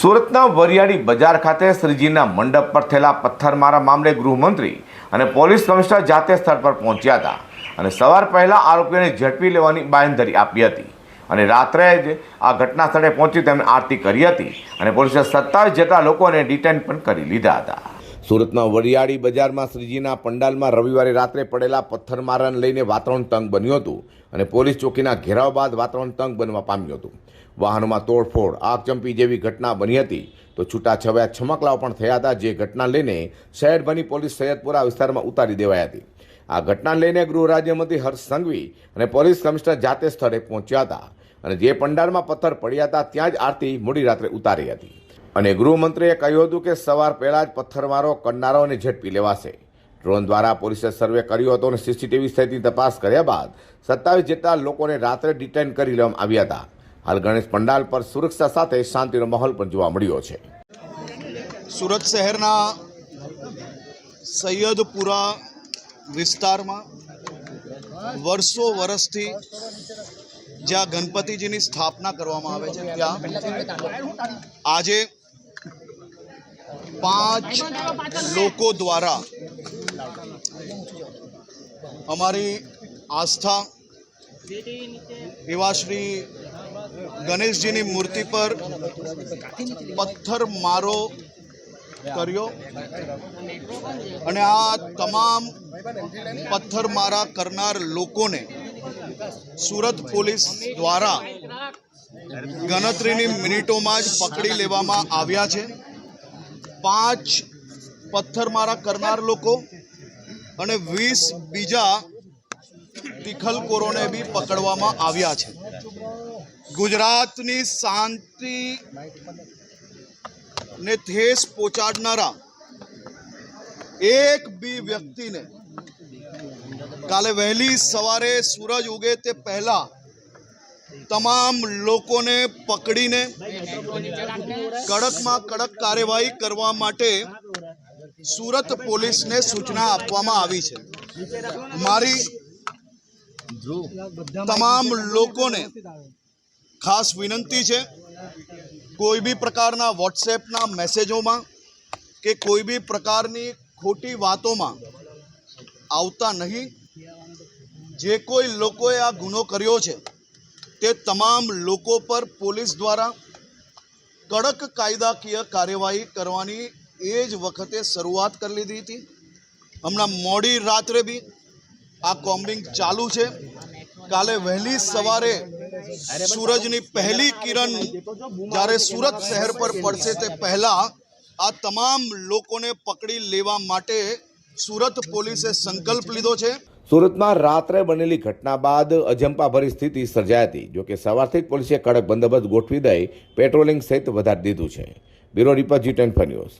સુરતના વરિયાળી બજાર ખાતે શ્રીજીના મંડપ પર થયેલા પથ્થરમારા મામલે ગૃહમંત્રી અને પોલીસ કમિશનર જાતે સ્થળ પર પહોંચ્યા હતા અને સવાર પહેલાં આરોપીઓને ઝડપી લેવાની બાંયધરી આપી હતી. અને રાત્રે જ આ ઘટના સ્થળે પહોંચી તેમણે આરતી કરી હતી અને પોલીસે સત્તાવીસ જેટલા લોકોને ડિટેન પણ કરી લીધા હતા. સુરતના વરિયાળી બજારમાં શ્રીજીના પંડાલમાં રવિવારે રાત્રે પડેલા પથ્થરમારાને લઈને વાતાવરણ તંગ બન્યું હતું અને પોલીસ ચોકીના ઘેરાવ બાદ વાતાવરણ તંગ બનવા પામ્યું હતું. વાહનોમાં તોડફોડ આગચંપી જેવી ઘટના બની હતી તો છૂટાછવાયા છમકલાઓ પણ થયા હતા જે ઘટના લઈને શહેરભરની પોલીસ સૈયદપુરા વિસ્તારમાં ઉતારી દેવાઈ હતી. આ ઘટના લઈને ગૃહ રાજ્યમંત્રી હર્ષ સંઘવી અને પોલીસ કમિશનર જાતે સ્થળે પહોંચ્યા હતા અને જે પંડાલમાં પથ્થર પડ્યા હતા ત્યાં જ આરતી મોડી રાત્રે ઉતારી હતી. અને ગૃહમંત્રીએ કહ્યું હતું કે સવાર પહેલાં જ પથ્થરમારો કરનારાઓને ઝડપી લેવાશે. ડ્રોન દ્વારા પોલીસે સર્વે કર્યો હતો અને સીસીટીવી સહિતની તપાસ કર્યા બાદ સત્તાવીસ જેટલા લોકોને રાત્રે ડિટેન કરી લેવામાં આવ્યા હતા. હાલ ગણેશ પંડાલ પર સુરક્ષા સાથે શાંતિનો માહોલ પણ જોવા મળ્યો છે. સુરત શહેરના સૈયદપુરા વિસ્તારમાં વર્ષો વર્ષથી જ્યાં ગણપતિજીની સ્થાપના કરવામાં આવે છે, ત્યાં આજે પાંચ લોકો દ્વારા અમારી આસ્થા એવા શ્રી ગણેશજીની મૂર્તિ પર પથ્થર મારો કર્યો અને આ તમામ પથ્થરમારા કરનાર લોકોને સુરત પોલીસ દ્વારા ગણતરીની મિનિટોમાં જ પકડી લેવામાં આવ્યા છે. પાંચ પથ્થરમારા કરનાર લોકો અને વીસ બીજા તિખલકોરોને બી પકડવામાં આવ્યા છે. ગુજરાતની શાંતિ ને ઠેસ પહોંચાડનારા એક બી વ્યક્તિને કાલે વહેલી સવારે સૂરજ ઉગે તે પહેલા તમામ લોકોને પકડીને કડકમાં કડક કાર્યવાહી કરવા માટે સુરત પોલીસને સૂચના આપવામાં આવી છે. મારી તમામ લોકોને ખાસ વિનંતી છે, કોઈ બી પ્રકારના વોટ્સએપના મેસેજોમાં કે કોઈ બી પ્રકારની ખોટી વાતોમાં આવતા નહીં. જે કોઈ લોકોએ આ ગુનો કર્યો છે તે તમામ લોકો પર પોલીસ દ્વારા કડક કાયદાકીય કાર્યવાહી કરવાની એ જ વખતે શરૂઆત કરી લીધી હતી. હમણાં મોડી રાત્રે બી આ કોમ્બિંગ ચાલુ છે. કાલે વહેલી સવારે સૂરજની પહેલી કિરણ જ્યારે સુરત શહેર પર પડશે તે પહેલાં આ તમામ લોકોને પકડી લેવા માટે સુરત પોલીસે સંકલ્પ લીધો છે. સુરતમાં રાત્રે બનેલી ઘટના બાદ અજંપાભરી સ્થિતિ સર્જાઈ હતી જોકે સવારથી જ પોલીસે કડક બંદોબસ્ત ગોઠવી દઈ પેટ્રોલિંગ સહિત વધારી દીધું છે. Bureau report G ten news.